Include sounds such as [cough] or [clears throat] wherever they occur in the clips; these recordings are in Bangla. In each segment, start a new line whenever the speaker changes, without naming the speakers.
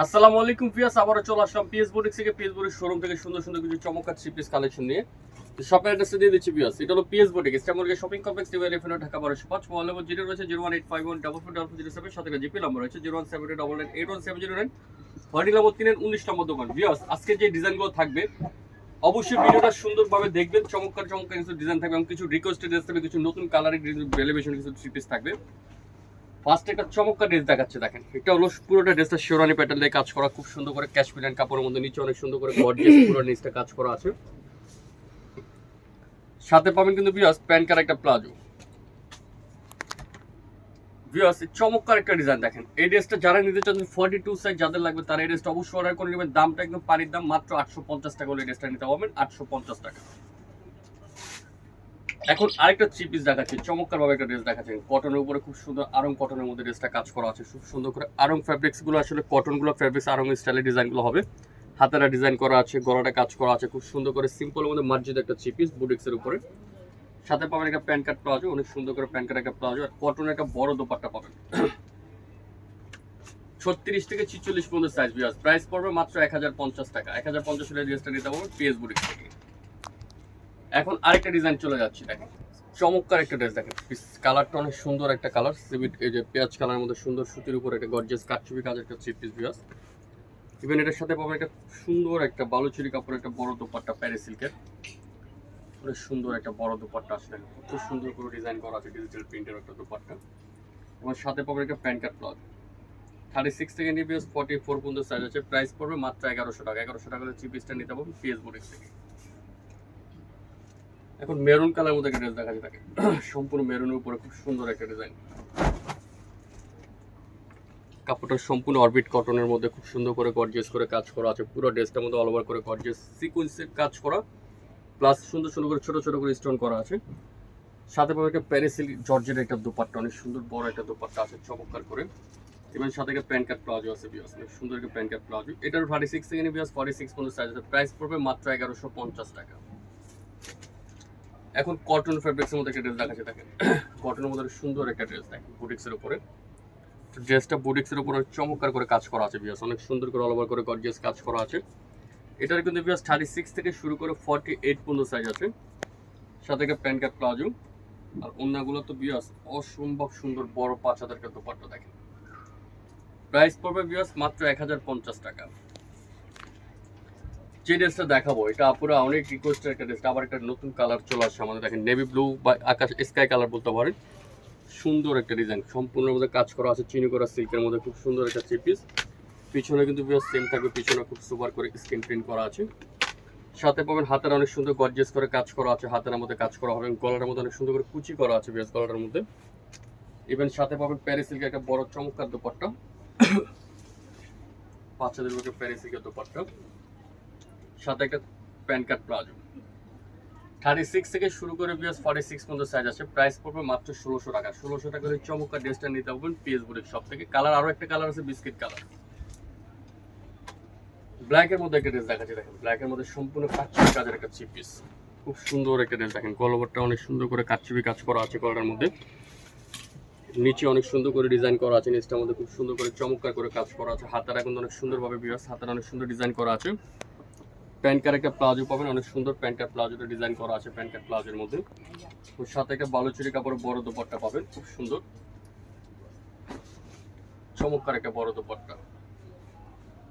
আসসালামু আলাইকুম ফিয়াস আবারও চলে আসলাম পিএস বুটিক থেকে। পিএস শোরুম থেকে সুন্দর সুন্দর কিছু চমৎকার কালেকশন নিয়ে। দিয়ে দিচ্ছি পিয়াস এটা হলো পিএস ইস্টামুলকে শপিং কমপ্লেক্স ঢাকা বারোশো পাঁচ মোবাইল নম্বর জিরো রয়েছে zero one eight five one double four double zero seven সাথে জিপি নম্বর রয়েছে zero one seven double nine eight one seven zero nine white number উনিশ নম্বর দোকান। ভিয়াস আজকে যে ডিজাইনগুলো থাকবে, অবশ্যই ভিডিওটা সুন্দরভাবে দেখবেন, চমৎকার চমৎকার কিছু ডিজাইন থাকবে এবং কিছু রিকোয়েস্টেড থাকবে, কিছু নতুন কালারের কিছু থাকবে। ফার্স্ট একটা চমৎকার ড্রেস দেখাচ্ছে, দেখেন। এটা হলো পুরোটা ড্রেসটা শিওরানি প্যাটার্ন দিয়ে কাজ করা, খুব সুন্দর করে ক্যাশ পিলান কাপড়ের মধ্যে নিচে অনেক সুন্দর করে গর্জিয়াস পুরো নিচটা কাজ করা আছে। সাথে পাবেন কিন্তু বিয়াস প্যান্ট কার একটা প্লাজো বিয়াস চমৎকার একটা ডিজাইন দেখেন। এই ড্রেসটা যারা নিতে চান ফর্টি টু সাইজ যাদের লাগবে, তারা এই ড্রেসটা অবশ্যই অর্ডার করে নেবেন। দামটা একদম পানির দাম, মাত্র আটশো পঞ্চাশ টাকা হলে এই ড্রেসটা নিতে পারবেন, আটশো পঞ্চাশ টাকা। এখন আরেকটা থ্রি পিস দেখাচ্ছি চমৎকার ভাবে একটা ড্রেস দেখাচ্ছেন কটনের উপরে খুব সুন্দর আরং কটনের মধ্যে ড্রেসটা কাজ করা আছে। খুব সুন্দর করে আরং ফ্যাব্রিক্সগুলো আসলে কটনগুলো ফ্যাব্রিক্স আরং স্টাইলের ডিজাইনগুলো হবে। হাতেরা ডিজাইন করা আছে, গলাটা কাজ করা আছে। খুব সুন্দর করে সিম্পল মধ্যে মার্জিত একটা থ্রি পিস বুটিক্স এর উপরে। সাথে পাবেন একটা প্যান্ট কার্ড প্লাজো অনেক সুন্দর করে প্যান্ট কার্ড একটা প্লাজো আর কটনের একটা বড় দোপাট্টা পাবেন। ছত্রিশ থেকে ছিচল্লিশ পর্যন্ত সাইজ বিয়াস প্রাইস পড়বে মাত্র এক হাজার পঞ্চাশ টাকা। এক হাজার পঞ্চাশ হলে ড্রেসটা নিতে পারবেন পিএস বুটিক্স থেকে। এখন আরেকটা ডিজাইন চলে যাচ্ছে, দেখেন। চমৎকার একটা ড্রেস দেখেন। কালারটা অনেক সুন্দর একটা কালার সিভিট এই যে পেঁয়াজ কালারের মধ্যে সুন্দর সুতির উপর একটা গর্জিয়াস কাটছবি কাজের একটা থ্রি পিস বিয়াস ইভেন এটার সাথে পাবেন একটা সুন্দর একটা বালুচুরি কাপড়ের একটা বড় দোপাট্টা প্যারে সিল্কের অনেক সুন্দর একটা বড় দোপাট্টা আসলে, খুব সুন্দর করে ডিজাইন করা আছে ডিজিটাল প্রিন্টের একটা দোপাট্টা। এবং সাথে পাবেন একটা pant cut palazzo thirty six থেকে নিয়ে ফর্টি ফোর পর্যন্ত সাইজ আছে। প্রাইস পড়বে মাত্র এগারোশো টাকা। এগারোশো টাকা হলে থ্রি পিসটা নিতে পারবেন পিএস বুটিক্স থেকে। এখন মেরুন কালার মধ্যে একটা ড্রেস দেখা যায় [clears throat] সম্পূর্ণ মেরুনের উপরে খুব সুন্দর একটা ডিজাইন কাপড়টা সম্পূর্ণ অরবিট কটনের মধ্যে খুব সুন্দর করে গর্জিয়াস করে কাজ করা আছে। পুরো ড্রেসটার মধ্যে অল ওভার করে গর্জিয়াস সিকুয়েন্সের কাজ করা। প্লাস সুন্দর সুন্দর করে ছোট ছোট করে স্টোন করা আছে। সাথে পাবে একটা প্যারিসিল জর্জের একটা দোপাট্টা, অনেক সুন্দর বড় একটা দোপাট্টা আছে, চমৎকার করে। এবং সাথে একটা প্যান্ট কার্ড প্লাজো আছে বিয়াস অনেক সুন্দর একটা প্যান্ট কার্ড প্লাজো। এটার থার্টি সিক্স থেকে বিয়াস ফর্টি সিক্স পর্যন্ত সাইজ আছে। প্রাইস পড়বে মাত্র এগারোশো পঞ্চাশ টাকা। এখন কটন ফ্যাব্রিক্সের মধ্যে একটা ড্রেস দেখাচ্ছে, দেখেন। কটনের মধ্যে সুন্দর একটা ড্রেস দেখেন বুটিক্সের উপরে। ড্রেসটা বুটিক্সের উপরে চমৎকার করে কাজ করা আছে বিয়াস অনেক সুন্দর করে অল ওভার করে গর্জিয়াস কাজ করা আছে। এটার কিন্তু বিয়াস থার্টি সিক্স থেকে শুরু করে ফর্টি এইট পর্যন্ত সাইজ আছে। সাথে একটা প্যান্ট কাট প্লাজো। আর অন্যগুলো তো বিয়াস অসম্ভব সুন্দর বড় পাঁচ হাজার টাকা দোপাট্টা, দেখেন। প্রাইস পড়বে বিয়াস মাত্র এক হাজার পঞ্চাশ টাকা। যে ড্রেসটা দেখাবো, এটা আপুরা অনেক রিকোয়েস্টের একটা ড্রেসটা আবার একটা নতুন কালার চলে আসছে আমাদের, দেখেন নেভি ব্লু বা আকাশ স্কাই কালার বলতে পারেন। সুন্দর একটা ডিজাইন সম্পূর্ণ মধ্যে কাজ করা আছে, চিনি করা সিল্কের মধ্যে খুব সুন্দর একটা থ্রি পিস পিছনে কিন্তু সেম থাকবে, পিছনে খুব সুপার করে স্ক্রিন প্রিন্ট করা আছে। সাথে পাবেন হাতের অনেক সুন্দর গর্জিয়াস করে কাজ করা আছে, হাতের মধ্যে কাজ করা হবে গলার মধ্যে অনেক সুন্দর করে কুচি করা আছে বেশ গলাটার মধ্যে। ইভেন সাথে পাবেন প্যারিস সিল্কের একটা বড় চমৎকার দোপাট্টা। বাচ্চাদের মধ্যে প্যারিস সিল্কের দোপাট্টা। সাথে একটা pant cut palazzo thirty six থেকে শুরু করে বিএস ফর্টি সিক্স পর্যন্ত সাইজ আছে। প্রাইস পড়বে মাত্র ষোলোশো টাকা। ষোলোশো টাকা হলে চমৎকার ড্রেসটা নিতে পারবেন পিএস বুড়ির সব থেকে। কালার আরও একটা কালার আছে বিস্কিট কালার ব্ল্যাকের মধ্যে একটা ড্রেস দেখাচ্ছি, দেখেন। ব্ল্যাকের মধ্যে সম্পূর্ণ কাচ্ছিবি কাজের একটা থ্রি পিস খুব সুন্দর একটা ড্রেস দেখেন। কলবারটা অনেক সুন্দর করে কাচ্ছিবি কাজ করা আছে কলার মধ্যে। নিচে অনেক সুন্দর করে ডিজাইন করা আছে নিচটার মধ্যে খুব সুন্দর করে চমৎকার করে কাজ করা আছে। হাতারা কিন্তু অনেক সুন্দরভাবে বিরাস হাতারা অনেক সুন্দর ডিজাইন করা আছে। প্যান্ট কার একটা প্লাজো পাবেন, অনেক সুন্দর প্যান্ট কার প্লাজোটা ডিজাইন করা আছে প্যান্ট কার প্লাজোর মধ্যে। ওর সাথে একটা বালুচুরি কাপড় বড় দোপাট্টা পাবেন, খুব সুন্দর। চমৎকার একটা বড় দোপাট্টা।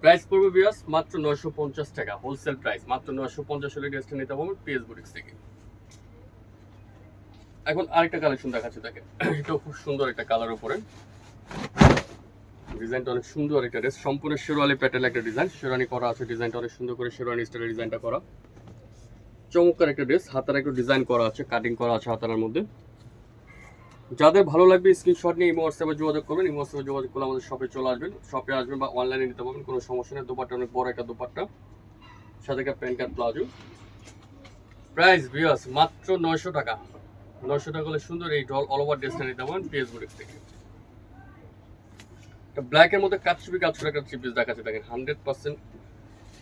প্রাইস পড়বে বিয়াস মাত্র নয়শো পঞ্চাশ টাকা হোলসেল প্রাইস মাত্র নয়শো পঞ্চাশ হলে ড্রেসটা নিতে পারবেন পিএস বুটিক্স থেকে। এখন আরেকটা কালেকশন দেখাচ্ছে, দেখেন। এটাও খুব সুন্দর একটা কালার উপরে। ডিজাইনটা অনেক সুন্দর একটা ড্রেস সম্পূর্ণ শেরওয়ালি প্যাটেল একটা ডিজাইন শেরওয়ানি করা আছে ডিজাইনটা অনেক সুন্দর করে শেরওয়ানি স্টাইলের ডিজাইনটা করা। চমৎকার একটা ড্রেস হাতার একটু ডিজাইন করা আছে কাটিং করা আছে হাতার মধ্যে। যাদের ভালো লাগবে স্ক্রিনশট নিয়ে ইমো, হোয়াটসঅ্যাপে যোগাযোগ করবেন। ইমো, হোয়াটসঅ্যাপে যোগাযোগ করলে আমাদের শপে চলে আসবেন। শপে আসবেন বা অনলাইনে নিতে পারবেন, কোনো সমস্যা নেই। দোপাট্টা অনেক বড় একটা দোপাট্টা। সাথে একটা pant cut palazzo price viewers মাত্র নয়শো টাকা। নয়শো টাকা হলে সুন্দর এই ডল অল ওভার ড্রেসটা নিতে পারেন পিএস বুটিক্স থেকে। একটা ব্ল্যাকের মধ্যে কাটছবি কাজ করে একটা থ্রি পিস দেখাচ্ছে, দেখেন হান্ড্রেড পার্সেন্ট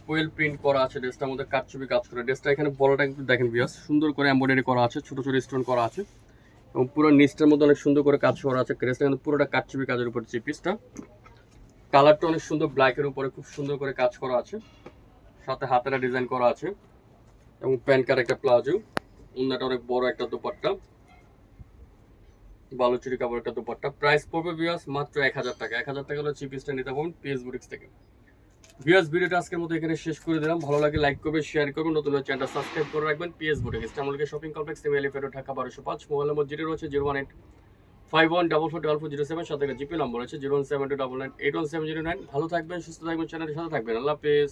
কোয়েল প্রিন্ট করা আছে ড্রেসটার মধ্যে কাটছবি কাজ করে। ড্রেসটা এখানে বড়টা কিন্তু দেখেন বিয়াস সুন্দর করে এমব্রয়ডারি করা আছে, ছোট ছোট স্টোন করা আছে। এবং পুরো নিচটার মধ্যে অনেক সুন্দর করে কাজ করা আছে ড্রেসটা কিন্তু পুরোটা কাটছবি কাজের উপর থ্রি পিসটা কালারটা অনেক সুন্দর ব্ল্যাকের উপরে, খুব সুন্দর করে কাজ করা আছে। সাথে হাতেরা ডিজাইন করা আছে। এবং প্যান্ট কার একটা প্লাজো, উন্নাটা অনেক বড় একটা দোপাট্টা। বালুচুরি কাপড় একটা দোপাট্টা। প্রাইস পড়বে ভিউয়ার্স মাত্র এক হাজার টাকা। এক হাজার টাকা হলে চিপিসটা নিতে পারবেন পিএস বুটিক্স থেকে। ভিউয়ার্স ভিডিওটা আজকের মতো এখানে শেষ করে দিলাম। ভালো লাগে লাইক করবে শেয়ার করবেন নতুন চ্যানেলটা সাবস্ক্রাইব করে রাখবেন পিএস বুটিক্স আমাদেরকে শপিং কমপ্লেক্স এম এলিফেটো ঢাকা বারোশো পাঁচ মোবাইল নম্বর যেটা রয়েছে zero one eight five one double four double four zero seven সাথে জিপি নম্বর আছে zero one seven two double nine eight one seven zero nine ভালো থাকবেন, সুস্থ থাকবেন চ্যানেলের সাথে থাকবেন। আল্লাহ হাফেজ।